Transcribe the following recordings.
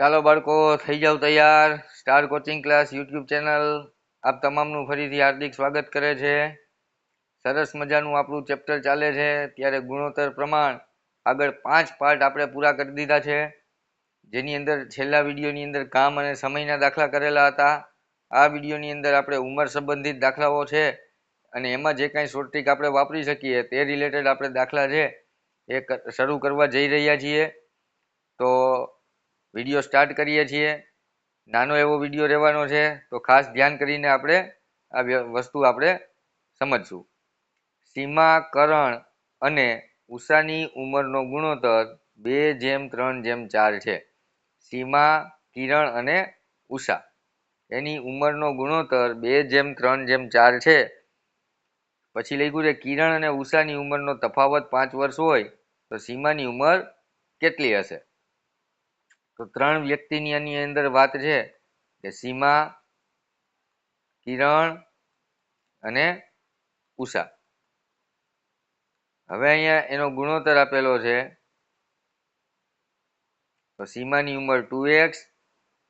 ચાલો બાળકો, થઈ જાવ તૈયાર. Star coaching class YouTube channel આપ તમામનું ફરીથી હાર્દિક સ્વાગત કરે છે. સરસ મજાનું આપણું ચેપ્ટર ચાલે છે. ત્યારે ગુણોત્તર પ્રમાણ. આગળ પાંચ પાર્ટ આપણે પૂરા કરી દીધા છે. જેની અંદર છેલ્લા વિડીયોની અંદર કામ અને સમયના દાખલા કરેલા હતા. આ વિડીયોની અંદર આપણે ઉંમર સંબંધિત દાખલાઓ છે. અને એમાં જે કાંઈ શોર્ટ આપણે વાપરી શકીએ, તે રિલેટેડ આપણે દાખલા છે. એ શરૂ કરવા જઈ રહ્યા છીએ. તો વીડિયો સ્ટાર્ટ કરીએ છીએ. નાનો એવો વીડિયો રહેવાનો છે, તો ખાસ ધ્યાન કરીને આપણે આ વસ્તુ આપણે સમજશું. સીમાકરણ અને ઉષાની ઉંમરનો ગુણોત્તર બે જેમ ત્રણ જેમ ચાર છે. સીમા, કિરણ અને ઉષા. એની ઉંમરનો ગુણોત્તર બે જેમ ત્રણ જેમ ચાર છે. પછી લખ્યું છે, કિરણ અને ઉષાની ઉંમરનો તફાવત પાંચ વર્ષ હોય, તો સીમાની ઉંમર કેટલી હશે? તો ત્રણ વ્યક્તિની આની અંદર વાત છે કે સીમા, કિરણ અને ઉષા. હવે અહીંયા એનો ગુણોત્તર આપેલો છે. તો સીમાની ઉંમર ટુ એક્સ,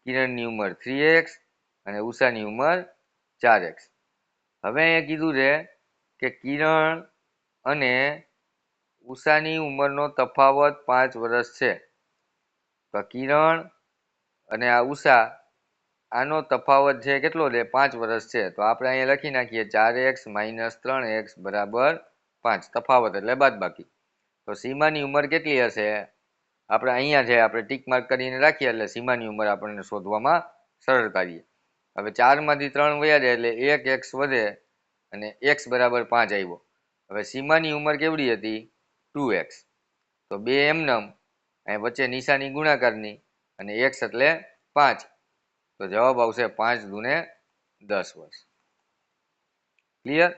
કિરણની ઉંમર થ્રી એક્સ અને ઉષાની ઉંમર ચાર એક્સ. હવે અહીંયા કીધું છે કે કિરણ અને ઉષાની ઉંમરનો તફાવત પાંચ વર્ષ છે. તો કિરણ અને આ ઉષા, આનો તફાવત છે કેટલો છે? પાંચ વર્ષ છે. તો આપણે અહીંયા લખી નાખીએ ચાર એક્સ માઇનસ ત્રણ એક્સ બરાબર પાંચ. તફાવત એટલે બાદ બાકી તો સીમાની ઉંમર કેટલી હશે? આપણે અહીંયા છે આપણે ટીક માર્ક કરીને રાખીએ એટલે સીમાની ઉંમર આપણને શોધવામાં સરળ કરીએ હવે ચારમાંથી ત્રણ વયા જાય એટલે એક એક્સ વધે અને એક્સ બરાબર પાંચ આવ્યો. હવે સીમાની ઉંમર કેવડી હતી? Two x. તો બે એમનમ અહીં વચ્ચે નિશાની ગુણાકારની અને એક્સ એટલે પાંચ. તો જવાબ આવશે પાંચ દુને દસ વર્ષ. ક્લિયર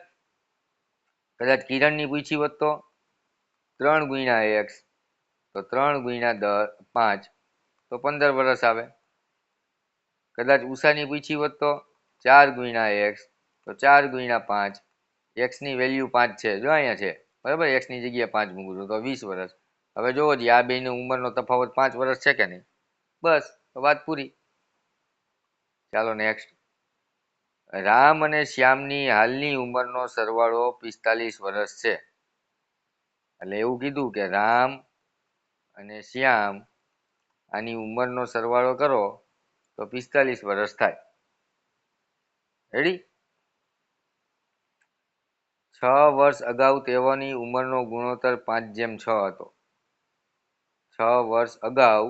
કદાચ કિરણની પૂછી હોત તો ત્રણ ગુણ્યા એક્સ. તો ત્રણ ગુણ્યા દસ પાંચ. તો પંદર વર્ષ આવે. કદાચ ઉષાની પૂછી હોત તો ચાર ગુણ્યા એક્સ. તો ચાર ગુણ્યા પાંચ. એક્સની વેલ્યુ પાંચ છે. જો અહીંયા છે. બરાબર? એક્સની જગ્યાએ પાંચ મૂકું છું. તો વીસ વર્ષ. હવે જોવો જી, આ બેની ઉંમરનો તફાવત પાંચ વર્ષ છે કે નહીં? બસ વાત પૂરી. ચાલો નેક્સ્ટ રામ અને શ્યામની હાલની ઉંમરનો સરવાળો પિસ્તાલીસ વર્ષ છે. એટલે એવું કીધું કે રામ અને શ્યામ આની ઉંમરનો સરવાળો કરો, તો પિસ્તાલીસ વર્ષ થાય. રેડી છ વર્ષ અગાઉ તેઓની ઉંમરનો ગુણોત્તર પાંચ જેમ છ હતો. વર્ષ અગાઉ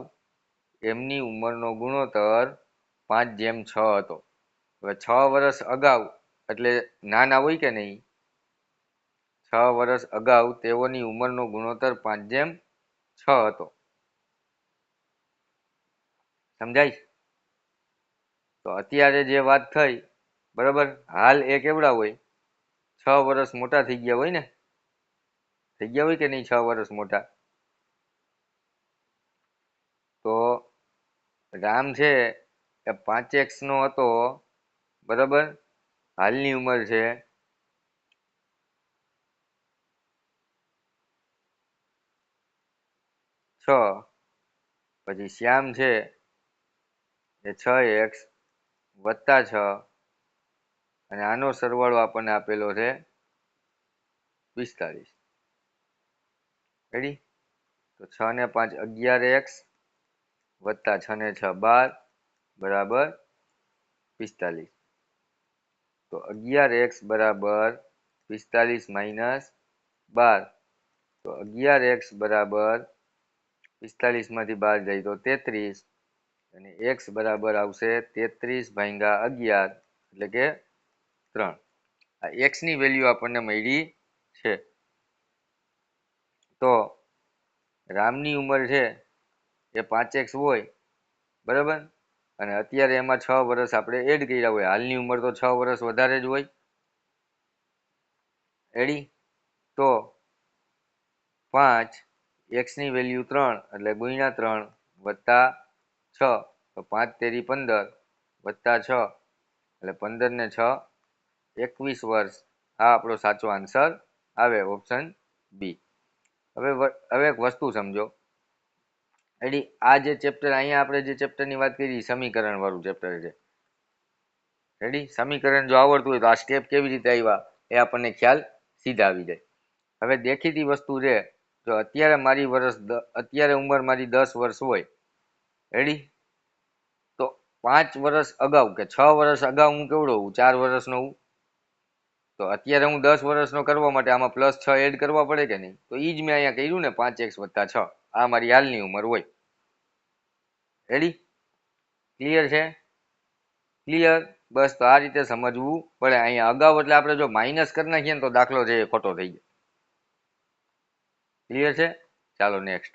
એમની ઉંમરનો ગુણોત્તર પાંચ જેમ છ હતો. હવે છ વર્ષ અગાઉ, એટલે નાના હોય કે નહીં? છ વર્ષ અગાઉ તેઓની ઉંમરનો ગુણોત્તર પાંચ જેમ છ હતો. સમજાય? તો અત્યારે જે વાત થઈ, બરાબર? હાલ એ કેવડા હોય? છ વર્ષ મોટા થઈ ગયા હોય ને? થઈ ગયા હોય કે નહીં છ વર્ષ મોટા તો રામ છે એ પાંચ એક્સ નો હતો, બરાબર? હાલની ઉંમર છે. છ. પછી શ્યામ છે, એ છ એક્સ વત્તા છ. અને આનો સરવાળો આપણને આપેલો છે પિસ્તાલીસ રેડી તો છ ને પાંચ અગિયાર એક્સ વત્તા છ ને છ બાર બરાબર પિસ્તાલીસ. તો અગિયાર એક્સ બરાબર પિસ્તાલીસ માઇનસ બાર. તો અગિયાર એક્સ બરાબર પિસ્તાલીસમાંથી બાર જાય તો તેત્રીસ. અને એક્સ બરાબર આવશે તેત્રીસ ભાંગા અગિયાર, એટલે કે ત્રણ. આ એક્સની વેલ્યુ આપણને મળી છે. તો રામની ઉંમર છે એ પાંચ એક્સ હોય, બરાબર? અને અત્યારે એમાં છ વર્ષ આપણે એડ કર્યા હોય. હાલની ઉંમર તો છ વર્ષ વધારે જ હોય. એડી તો પાંચ એક્સની વેલ્યુ ત્રણ, એટલે ગુણ્યા ત્રણ વત્તા છ. તો પાંચ તેરી પંદર વત્તા છ. એટલે પંદર ને છ, એકવીસ વર્ષ. આ આપણો સાચો આન્સર આવે ઓપ્શન બી હવે હવે એક વસ્તુ સમજો. રેડી આ જે ચેપ્ટર અહીંયા આપણે જે ચેપ્ટરની વાત કરી, સમીકરણ વાળું ચેપ્ટર છે. રેડી સમીકરણ જો આવડતું હોય તો આ સ્ટેપ કેવી રીતે આવ્યા એ આપણને ખ્યાલ સીધા આવી જાય. હવે દેખીતી વસ્તુ છે, જો અત્યારે મારી વર્ષ અત્યારે ઉંમર મારી દસ વર્ષ હોય રેડી તો પાંચ વર્ષ અગાઉ કે છ વર્ષ અગાઉ હું કેવડો હું ચાર વર્ષનો હું તો અત્યારે હું દસ વર્ષનો કરવા માટે આમાં પ્લસ છ એડ કરવા પડે કે નહીં? તો એ જ મેં અહીંયા કર્યું ને પાંચ એક્સ વત્તા છ. આ મારી હાલની ઉંમર હોય. રેડી ક્લિયર છે? ક્લિયર બસ, તો આ રીતે સમજવું પડે. અહીંયા અગાઉ, એટલે આપણે જો માઇનસ કરી નાખીએ ને તો દાખલો છે એ ખોટો થઈ જાય ક્લિયર છે? ચાલો નેક્સ્ટ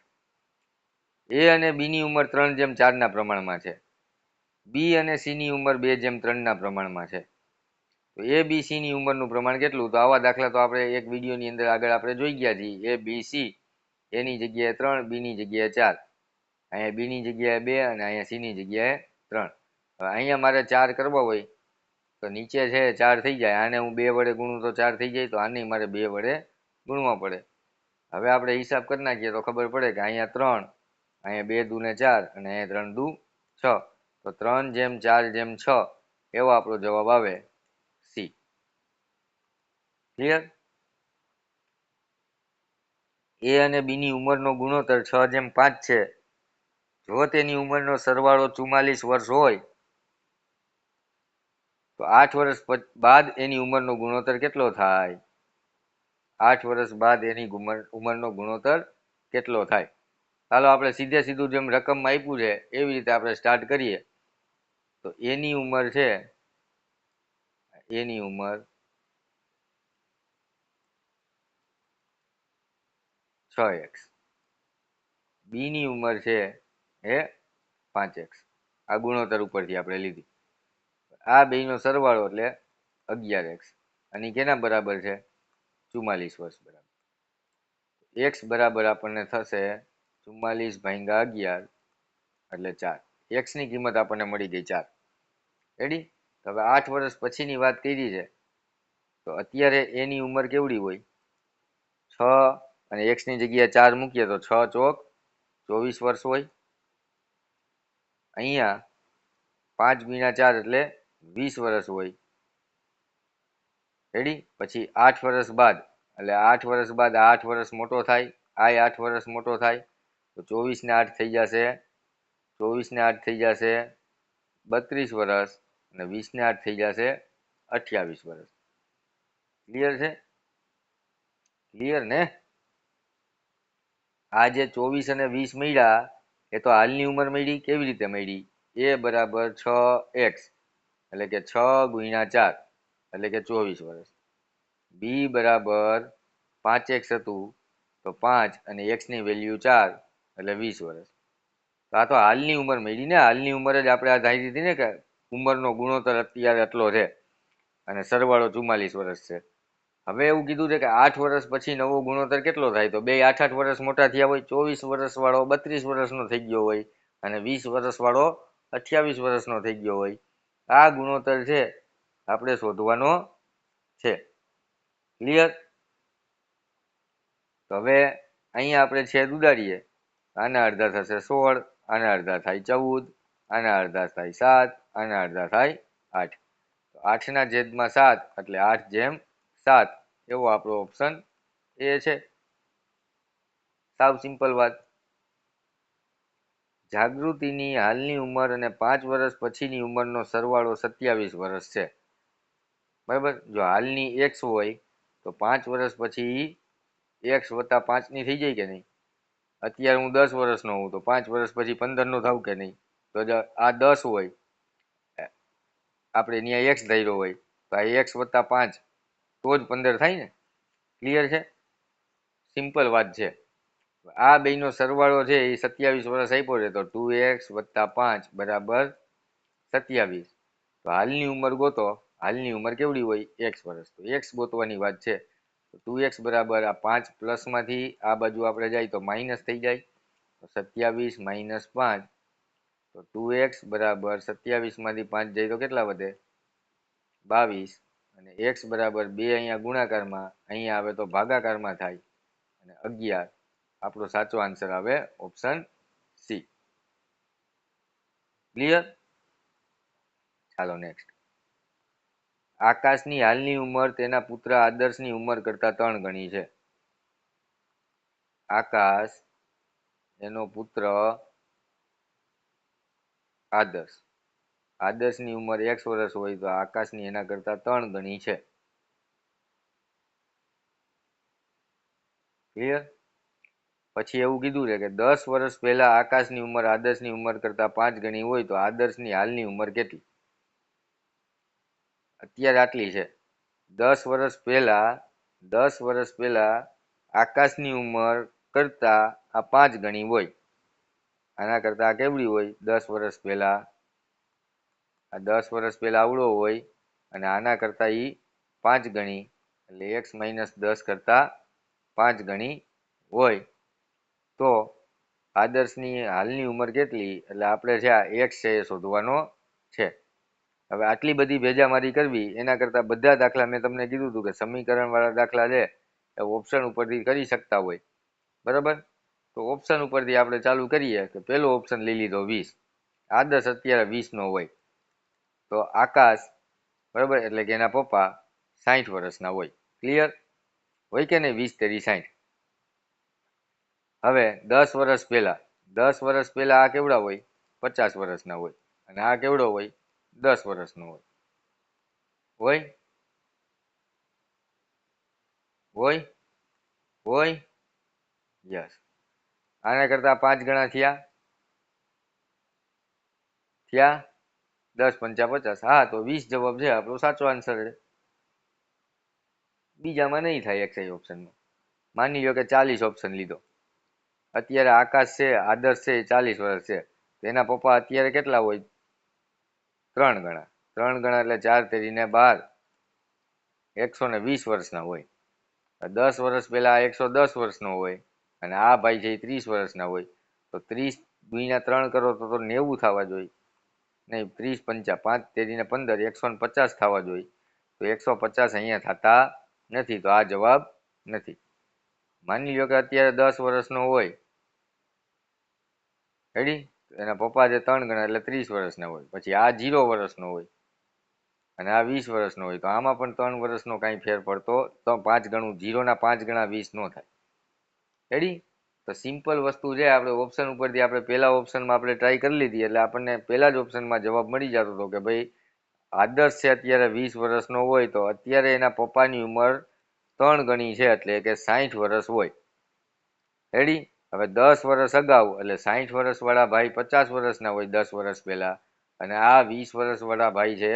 એ અને બીની ઉંમર ત્રણ જેમ ચારના પ્રમાણમાં છે. બી અને સી ની ઉંમર બે જેમ ત્રણના પ્રમાણમાં છે. તો એ બી સી ની ઉંમરનું પ્રમાણ કેટલું? તો આવા દાખલા તો આપણે એક વિડીયોની અંદર આગળ આપણે જોઈ ગયા છીએ. એ બી સી એની જગ્યાએ ત્રણ બીની જગ્યાએ ચાર. અહીંયા બી ની જગ્યાએ બે અને અહીંયા સી ની જગ્યાએ ત્રણ. હવે અહીંયા મારે ચાર કરવા હોય, તો નીચે છે ચાર થઈ જાય. આને હું બે વડે ગુણું તો ચાર થઈ જાય, તો આને મારે બે વડે ગુણવા પડે. હવે આપણે હિસાબ કરી નાખીએ તો ખબર પડે કે અહીંયા ત્રણ, અહીંયા બે દુ ને ચાર અને અહીંયા ત્રણ દુ છ. તો ત્રણ જેમ ચાર જેમ છ, એવો આપણો જવાબ આવે સી ક્લિયર એ અને બી ની ઉંમરનો ગુણોત્તર છ જેમ પાંચ છે જો તેની ઉંમરનો સરવાળો ચુમ્માલીસ વર્ષ હોય, તો આઠ વર્ષ બાદ એની ઉંમરનો ગુણોત્તર કેટલો થાય? આઠ વર્ષ બાદ એની ઉંમર ઉંમરનો ગુણોત્તર કેટલો થાય? ચાલો આપણે સીધે સીધું જેમ રકમમાં આપ્યું છે, એવી રીતે આપણે સ્ટાર્ટ કરીએ. તો એની ઉંમર છે, એની ઉંમર છ એક્સ બી ની ઉંમર છે એ પાંચ એક્સ આ ગુણોત્તર ઉપરથી આપણે લીધી. આ બેનો સરવાળો એટલે અગિયાર એક્સ અને કેના બરાબર છે? ચુમ્માલીસ વર્ષ બરાબર. એક્સ બરાબર આપણને થશે ચુમ્માલીસ ભાંગા અગિયાર, એટલે ચાર. એક્સની કિંમત આપણને મળી ગઈ ચાર. રેડી હવે આઠ વર્ષ પછીની વાત કરી છે. તો અત્યારે એની ઉંમર કેવડી હોય? છ અને એક્સની જગ્યાએ ચાર મૂકીએ તો છ ચોક ચોવીસ વર્ષ હોય. અહીંયા પાંચ ગુણ્યા ચાર એટલે વીસ વર્ષ હોય. રેડી પછી આઠ વર્ષ બાદ, એટલે આઠ વર્ષ બાદ આઠ વર્ષ મોટો થાય આ આઠ વર્ષ મોટો થાય, તો ચોવીસ ને આઠ થઈ જશે, ચોવીસ ને આઠ થઈ જશે બત્રીસ વર્ષ, અને વીસ ને આઠ થઈ જશે અઠ્યાવીસ વર્ષ. ક્લિયર છે? ક્લિયર ને? આ જે ચોવીસ અને વીસ મળ્યા એ તો હાલની ઉંમર મળી કેવી રીતે મળી એ બરાબર છ એક્સ, એટલે કે છ ગુણ્યા ચાર, એટલે કે ચોવીસ વર્ષ. બી બરાબર પાંચ એક્સ હતું, તો પાંચ, અને એક્સની વેલ્યુ ચાર, એટલે વીસ વર્ષ. તો આ તો હાલની ઉંમર મળી ને, હાલની ઉંમર જ આપણે આ ધારી દીધી ને કે ઉંમરનો ગુણોત્તર અત્યારે આટલો છે, અને સરવાળો ચુમ્માલીસ વર્ષ છે. હવે એવું કીધું છે કે આઠ વર્ષ પછી નવો ગુણોત્તર કેટલો થાય? તો બે આઠ આઠ વર્ષ મોટા થયા હોય, ચોવીસ વર્ષ વાળો બત્રીસ વર્ષનો થઈ ગયો હોય અને વીસ વર્ષ વાળો અઠ્યાવીસ વર્ષનો થઈ ગયો હોય. આ ગુણોત્તર છે આપણે શોધવાનો છે. ક્લિયર તો હવે અહીંયા આપણે છેદ ઉડાડીએ. આના અડધા થશે સોળ, આના અડધા થાય ચૌદ, આના અડધા થાય સાત, આના અડધા થાય આઠ. આઠના છેદમાં સાત એટલે આઠ જેમ સાત, એવો આપણો ઓપ્શન એ છે. સાવ સિમ્પલ વાત. જાગૃતિની હાલની ઉંમર અને પાંચ વર્ષ પછીની ઉંમરનો સરવાળો સત્યાવીસ વર્ષ છે. બરાબર? જો હાલની એક્સ હોય, તો પાંચ વર્ષ પછી એક્સ વત્તા પાંચની થઈ જાય કે નહીં? અત્યારે હું દસ વર્ષનો હોઉં, તો પાંચ વર્ષ પછી પંદરનો થાવ કે નહીં? તો આ દસ હોય, આપણે ત્યાં એક્સ ધર્યો હોય, તો આ એક્સ વત્તા પાંચ તો જ પંદર થાય ને? ક્લિયર છે? સિમ્પલ વાત છે. આ બેનો સરવાળો છે એ સત્યાવીસ વર્ષ આપ્યો છે, તો ટુ એક્સ વત્તા પાંચ બરાબર સત્યાવીસ. તો હાલની ઉંમર ગોતો, હાલની ઉંમર કેવડી હોય? એક્સ વર્ષ. તો એક્સ ગોતવાની વાત છે. તો ટુ એક્સ બરાબર આ પાંચ પ્લસમાંથી આ બાજુ આપણે જાય તો માઇનસ થઈ જાય. તો સત્યાવીસ માઇનસ પાંચ. તો ટુ એક્સ બરાબર સત્યાવીસમાંથી પાંચ જાય તો કેટલા વધે? બાવીસ. અને એક્સ બરાબર બે અહીંયા ગુણાકારમાં, અહીંયા આવે તો ભાગાકારમાં થાય. અને અગિયાર, આપણો સાચો આન્સર આવે ઓપ્શન સી ક્લિયર ચાલો નેક્સ્ટ આકાશની હાલની ઉંમર તેના પુત્ર આદર્શની ઉંમર કરતા ત્રણ ગણી છે. આકાશ, એનો પુત્ર આદર્શ. આદર્શની ઉંમર એક્સ વર્ષ હોય તો આકાશની એના કરતા ત્રણ ગણી છે. ક્લિયર પછી એવું કીધું છે કે દસ વર્ષ પહેલા આકાશની ઉંમર, આદર્શની ઉંમર કરતા પાંચ ગણી હોય તો આદર્શની હાલની ઉંમર કેટલી? અત્યારે આટલી છે. દસ વર્ષ પહેલા, દસ વર્ષ પહેલા આકાશની ઉંમર કરતા આ પાંચ ગણી હોય. આના કરતા કેવડી હોય? દસ વર્ષ પહેલા આ દસ વર્ષ પહેલાં આવડો હોય અને આના કરતાં એ પાંચ ગણી, એટલે એક્સ માઇનસ દસ કરતાં પાંચ ગણી હોય. તો આદર્શની હાલની ઉંમર કેટલી? એટલે આપણે જે આ એક્સ છે એ શોધવાનો છે. હવે આટલી બધી ભેજામારી કરવી, એના કરતાં બધા દાખલા મેં તમને કીધું હતું કે સમીકરણ વાળા દાખલા છે એ ઓપ્શન ઉપરથી કરી શકતા હોય. બરાબર? તો ઓપ્શન ઉપરથી આપણે ચાલુ કરીએ કે પહેલો ઓપ્શન લઈ લીધો વીસ. આદર્શ અત્યારે વીસનો હોય. તો આકાશ, બરાબર? એટલે કે એના પપ્પા સાઠ વર્ષના હોય. ક્લિયર હોય કે નહીં? વીસ તેરી સાઠ હવે દસ વર્ષ પહેલા, દસ વર્ષ પહેલા આ કેવડા હોય? પચાસ વર્ષના હોય. અને આ કેવડો હોય? દસ વર્ષનો હોય. હોય? હોય? હોય? યસ. આના કરતા પાંચ ગણા થયા. થયા? દસ પંચા પચાસ. હા, તો વીસ જવાબ છે આપણો. સાચો આન્સર છે. બીજામાં નહીં થાય એક્સાઈ ઓપ્શનમાં માની લો કે ચાલીસ ઓપ્શન લીધો. અત્યારે આકાશ છે, આદર્શ છે, ચાલીસ વર્ષ છે. તેના પપ્પા અત્યારે કેટલા હોય? ત્રણ ગણા. ત્રણ ગણા એટલે ચાર તેરીને બાર. એકસો ને વીસ વર્ષના હોય. દસ વર્ષ પહેલા એકસો દસ વર્ષનો હોય અને આ ભાઈ છે ત્રીસ વર્ષના હોય. તો ત્રીસ ગુણ્યા ત્રણ કરો તો નેવું થવા જોઈએ. નહીં, ત્રીસ પંચા, પાંચ તેરીને પંદર, એકસો ને પચાસ થવા જોઈએ. તો એકસો પચાસ અહીંયા થતા નથી, તો આ જવાબ નથી. માની લો કે અત્યારે દસ વર્ષનો હોય. રેડી એના પપ્પા જે ત્રણ ગણા, એટલે ત્રીસ વર્ષના હોય. પછી આ જીરો વર્ષનો હોય. અને આ વીસ વર્ષનો હોય. તો આમાં પણ ત્રણ વર્ષનો કાંઈ ફેર પડતો તો પાંચ ગણું જીરોના પાંચ ગણા વીસ નો થાય. રેડી તો સિમ્પલ વસ્તુ છે, આપણે ઓપ્શન ઉપરથી આપણે પહેલા ઓપ્શનમાં આપણે ટ્રાય કરી લીધી, એટલે આપણને પહેલા જ ઓપ્શનમાં જવાબ મળી જતો હતો કે ભાઈ, આદર્શ છે અત્યારે વીસ વર્ષનો હોય તો અત્યારે એના પપ્પાની ઉંમર ત્રણ ગણી છે, એટલે કે સાહીઠ વર્ષ હોય. રેડી હવે દસ વર્ષ અગાઉ, એટલે સાહીઠ વર્ષ વાળા ભાઈ પચાસ વર્ષના હોય દસ વર્ષ પહેલા, અને આ વીસ વર્ષ વાળા ભાઈ છે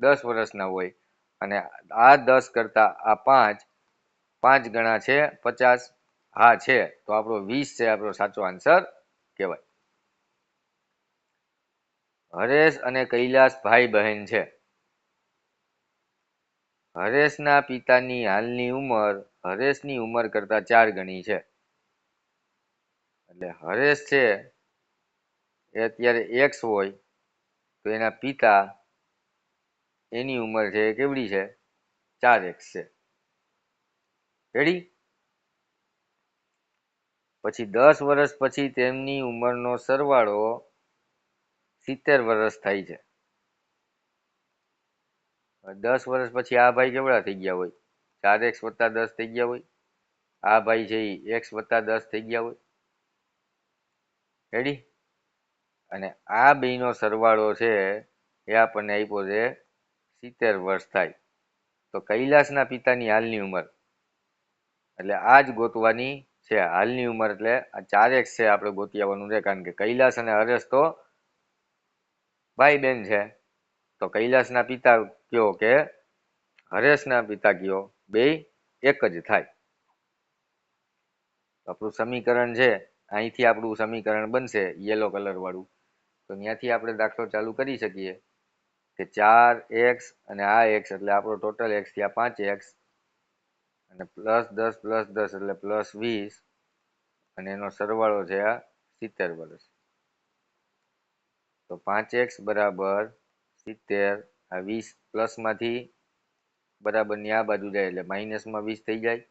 દસ વર્ષના હોય. અને આ દસ કરતા આ પાંચ પાંચ ગણા છે પચાસ હા, છે. તો આપણો વીસ છે, આપણો સાચો આન્સર કહેવાય. હરેશ અને કૈલાસ ભાઈ બહેન છે. હરેશના પિતાની હાલની ઉંમર, હરેશની ઉંમર કરતા ચાર ગણી છે. એટલે હરેશ છે એ અત્યારે એક્સ હોય, તો એના પિતા એની ઉંમર છે એ કેવડી છે? ચાર એક્સ છે. રેડી પછી દસ વર્ષ પછી તેમની ઉંમરનો સરવાળો સિત્તેર વર્ષ થાય છે. દસ વર્ષ પછી આ ભાઈ કેવડા થઈ ગયા હોય? ચાર એક્સ વત્તા દસ થઈ ગયા હોય? આ ભાઈ છે એ એક્સ વત્તા દસ થઈ ગયા હોય? રેડી અને આ બેનો સરવાળો છે એ આપણને આપ્યો છે સિત્તેર વર્ષ થાય. તો કૈલાસના પિતાની હાલની ઉંમર. એટલે આ જ ગોતવાની છે, હાલની ઉંમર એટલે આ ચાર એક્સ છે આપણે ગોતી આવવાનું છે, કારણ કે કૈલાસ અને હરેશ તો ભાઈ બેન છે. તો કૈલાસના પિતા કયો કે હરેશના પિતા કયો? બે એક જ થાય. આપણું સમીકરણ છે, અહીંથી આપણું સમીકરણ બનશે યલો કલર વાળું. તો ત્યાંથી આપણે દાખલો ચાલુ કરી શકીએ કે ચાર એક્સ અને આ એક્સ એટલે આપણો ટોટલ એક્સ થયા પાંચ એક્સ અને પ્લસ દસ પ્લસ દસ એટલે પ્લસ વીસ. અને એનો સરવાળો છે આ સિત્તેર વર્ષ તો પાંચ એક્સ બરાબર સિત્તેર, આ વીસ પ્લસમાંથી બરાબરની આ બાજુ જાય એટલે માઇનસમાં વીસ થઈ જાય.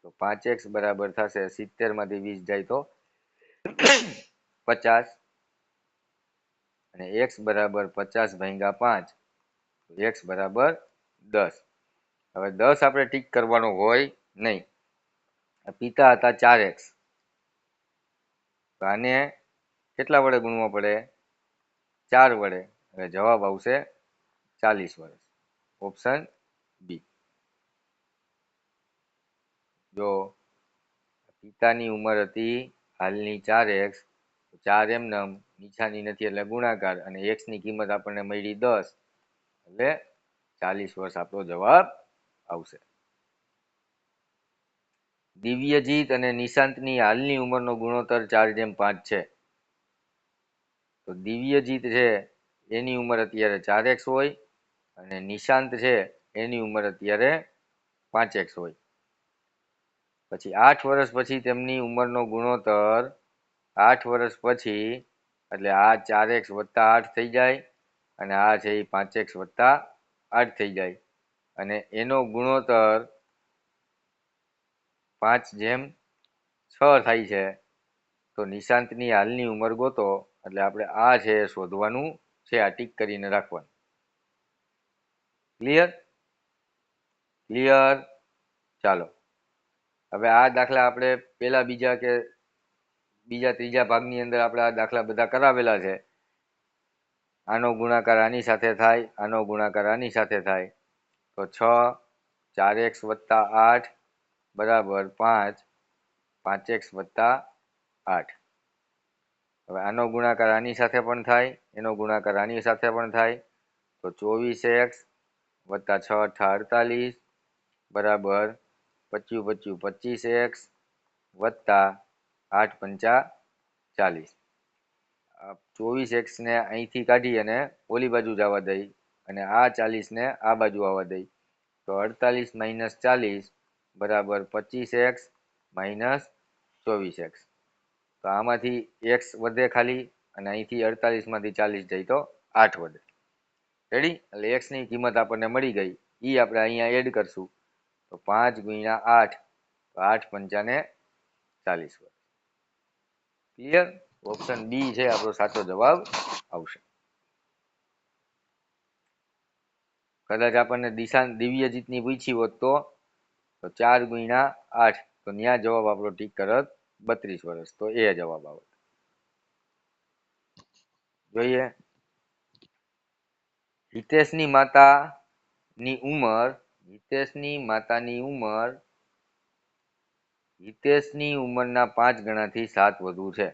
તો પાંચ એક્સ બરાબર થશે સિત્તેરમાંથી વીસ જાય તો પચાસ. અને એક્સ બરાબર પચાસ ભાગ્યા પાંચ એક્સ બરાબર દસ. હવે દસ આપણે ટીક કરવાનો હોય નહીં. પિતા હતા ચાર એક્સ આને કેટલા વડે ગુણવા પડે? ચાર વડે. એટલે જવાબ આવશે ચાલીસ વર્ષ ઓપ્શન બી જો પિતાની ઉંમર હતી હાલની ચાર એક્સ ચાર એમનેમ નીચાની નથી એટલે ગુણાકાર અને એક્સની કિંમત આપણને મળી દસ. એટલે ચાલીસ વર્ષ આપણો જવાબ આવશે. દિવ્યજીત અને નિશાંતની હાલની ઉંમરનો ગુણોત્તર ચાર જેમ પાંચ છે. તો દિવ્યજીત છે એની ઉંમર અત્યારે ચાર એક્સ હોય અને નિશાંત છે એની ઉંમર અત્યારે પાંચ એક્સ હોય. પછી આઠ વર્ષ પછી તેમની ઉંમરનો ગુણોત્તર આઠ વર્ષ પછી એટલે આ ચાર એક્સ વત્તા આઠ થઈ જાય અને આ છે એ પાંચ એક્સ વત્તા આઠ થઈ જાય. અને એનો ગુણોત્તર પાંચ જેમ છ થાય છે, તો નિશાંતની હાલની ઉંમર ગોતો, એટલે આપણે આ છે શોધવાનું છે, આ ટીક કરીને રાખવાનું. ક્લિયર ક્લિયર ચાલો. હવે આ દાખલા આપણે પેલા બીજા કે બીજા ત્રીજા ભાગની અંદર આપણે આ દાખલા બધા કરાવેલા છે. આનો ગુણાકાર આની સાથે થાય, આનો ગુણાકાર આની સાથે થાય. તો છ, ચાર એક્સ વત્તા આઠ, બરાબર પાંચ પાંચ એક્સ વત્તા આઠ. હવે આનો ગુણાકાર આની સાથે પણ થાય, એનો ગુણાકાર આની સાથે પણ થાય. તો ચોવીસ એક્સ વત્તા છ, અઠા અડતાલીસ, બરાબર પચ્યું પચ્યું પચીસ એક્સ વત્તા આઠ પંચા ચાલીસ. ચોવીસ એક્સને અહીંથી કાઢી અને ઓલી બાજુ જવા દઈ. અને આ ચાલીસને આ બાજુ આવવા દઈ. તો અડતાલીસ માઇનસ ચાલીસ બરાબર પચીસ એક્સ માઇનસ ચોવીસ એક્સ. તો આમાંથી એક્સ વધે ખાલી અને અહીંથી અડતાલીસમાંથી ચાલીસ જાય તો આઠ વધે. રેડી એટલે એક્સની કિંમત આપણને મળી ગઈ. એ આપણે અહીંયા એડ કરશું. તો પાંચ ગુણ્યા આઠ, તો આઠ પંચાને ચાલીસ વધે. ક્લિયર ઓપ્શન બી છે આપણો સાચો જવાબ આવશે. કદાચ આપણને દિશા દિવ્યજીતની પૂછી હોત તો તો ચાર ગુણ્યા આઠ. તો ત્યાં જવાબ આપણો ટીક કરત બત્રીસ વર્ષ. તો એ જવાબ આવત. જોઈએ. હિતેશની માતાની ઉંમર, હિતેશની માતાની ઉંમર, હિતેશની ઉંમરના પાંચ ગણાથી સાત વધુ છે.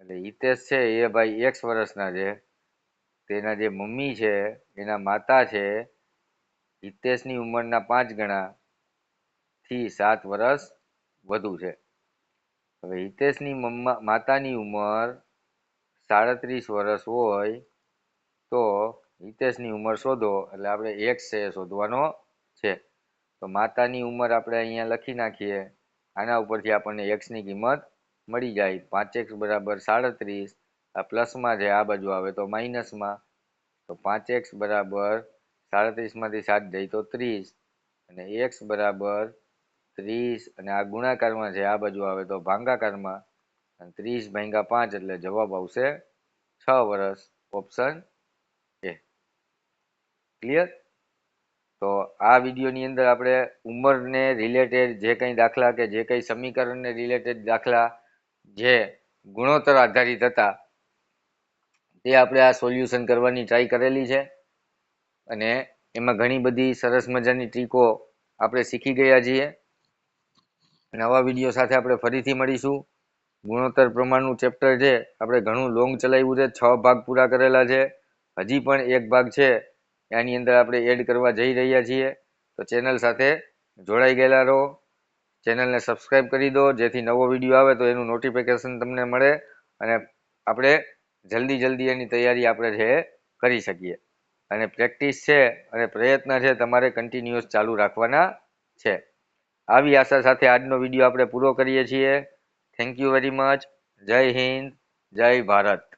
એટલે હિતેશ છે એ ભાઈ એક્સ વર્ષના છે. તેના જે મમ્મી છે, એના માતા છે, હિતેશની ઉંમરના પાંચ ગણા થી સાત વર્ષ વધુ છે. હવે હિતેશની મમ્મા, માતાની ઉંમર સાડત્રીસ વર્ષ હોય તો હિતેશની ઉંમર શોધો, એટલે આપણે એક્સ છે શોધવાનો છે. તો માતાની ઉંમર આપણે અહીંયા લખી નાખીએ. આના ઉપરથી આપણને એક્સની કિંમત મળી જાય. પાંચ એક્સ બરાબર સાડત્રીસ આ પ્લસમાં છે આ બાજુ આવે તો માઇનસમાં તો પાંચ એક્સ બરાબર સાડત્રીસમાંથી સાત જાય તો ત્રીસ, અને એક્સ બરાબર ત્રીસ, અને આ ગુણાકારમાં છે આ બાજુ આવે તો ભાંગાકારમાં, અને ત્રીસ ભાંગા પાંચ એટલે જવાબ આવશે છ વર્ષ ઓપ્શન એ ક્લિયર તો આ વિડીયોની અંદર આપણે ઉંમરને રિલેટેડ જે કંઈ દાખલા કે જે કંઈ સમીકરણને રિલેટેડ દાખલા જે ગુણોત્તર આધારિત હતા તે આપણે આ સોલ્યુશન કરવાની ટ્રાય કરેલી છે. અને એમાં ઘણી બધી સરસ મજાની ટ્રીકો આપણે શીખી ગયા છીએ. નવા વીડિયો સાથે આપણે ફરીથી મળીશું. ગુણોત્તર પ્રમાણનું ચેપ્ટર છે. આપણે ઘણું લોંગ ચલાવ્યું છે. છ ભાગ પૂરા કરેલા છે. હજી પણ એક ભાગ છે. એની અંદર આપણે એડ કરવા જઈ રહ્યા છીએ. તો ચેનલ સાથે જોડાઈ ગયેલા રહો. ચેનલને સબસ્ક્રાઈબ કરી દો. જેથી નવો વીડિયો આવે તો એનું નોટિફિકેશન તમને મળે. અને આપણે જલ્દી જલ્દી એની તૈયારી આપણે છે કરી શકીએ. અને પ્રેક્ટિસ છે અને પ્રયત્ન છે તમારે કન્ટિન્યુઅસ ચાલુ રાખવાના છે. આવી આશા સાથે આજનો વીડિયો આપણે પૂરો કરીએ છીએ. થેન્ક યુ વેરી મચ જય હિન્દ. જય ભારત.